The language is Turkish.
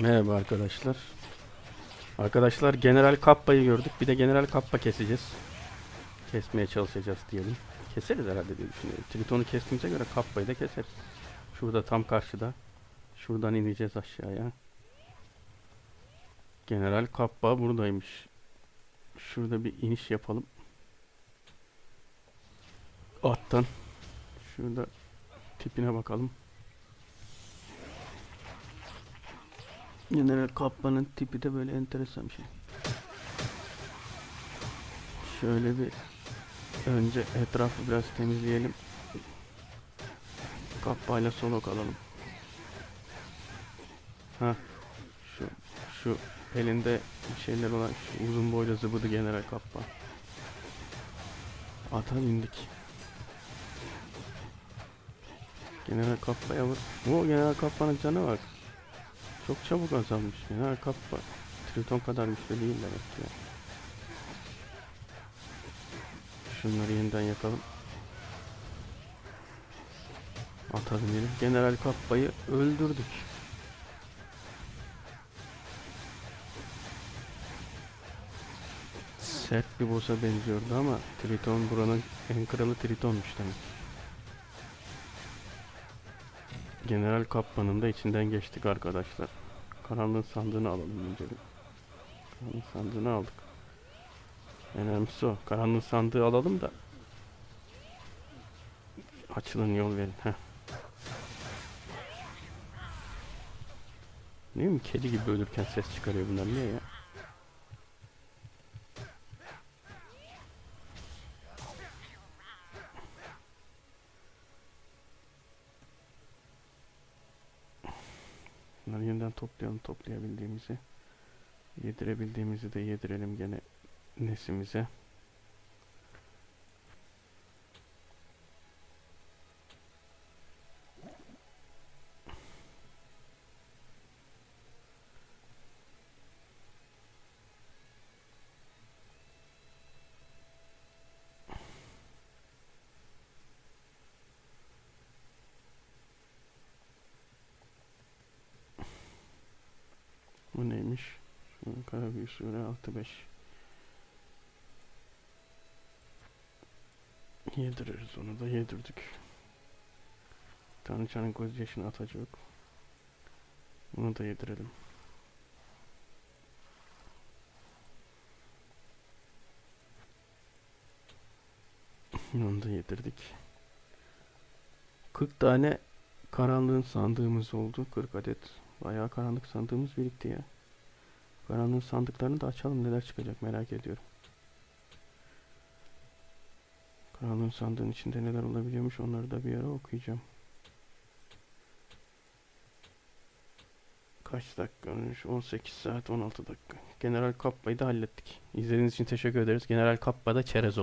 Merhaba arkadaşlar. Arkadaşlar General Kappa'yı gördük. Bir de General Kappa keseceğiz. Kesmeye çalışacağız diyelim. Keseriz herhalde diye düşünüyorum. Triton'u kestiğimize göre Kappa'yı da keseriz. Şurada tam karşıda. Şuradan ineceğiz aşağıya. General Kappa buradaymış. Şurada bir iniş yapalım. Attan. Şurada tipine bakalım. General Kappa'nın tipi de böyle enteresan bir şey. Şöyle bir önce etrafı biraz temizleyelim. Kappayla solo kalalım. Ha şu şu elinde bir şeyler olan şu uzun boylu zıbıdı General Kappa. Ata bindik. General Kappa'ya vur. O General Kappa'nın canı var. Çok çabuk azalmış. General Kappa Triton kadar güçlü değil demek ki. ya. Şunları yeniden yakalım. Atalım yine. General Kappa'yı öldürdük. Sert bir boss'a benziyordu ama Triton buranın en kralı Triton'muş demek. General Kappa'nın da içinden geçtik arkadaşlar. Karanlığın sandığını alalım önce bir. Karanlığın sandığını aldık. Önemlisi o. Karanlığın sandığı alalım da açılın yol verin. Heh. Ne mi kedi gibi ölürken ses çıkarıyor bunlar niye ya? Yeniden toplayalım toplayabildiğimizi. Yedirebildiğimizi de yedirelim gene nesimize. Bu neymiş? Şu kara büyü sure 6-5. Yediririz onu da yedirdik. Tanrıçanın göz yaşını atacak. Bunu da yedirelim. Onu da yedirdik. 40 tane karanlığın sandığımız oldu. 40 adet. Bayağı karanlık sandığımız birikti ya. Karanlığın sandıklarını da açalım neler çıkacak merak ediyorum. Karanlığın sandığın içinde neler olabiliyormuş onları da bir ara okuyacağım. Kaç dakika olmuş? 18 saat 16 dakika. General Kappa'yı da hallettik. İzlediğiniz için teşekkür ederiz. General Kappa da çerez oldu.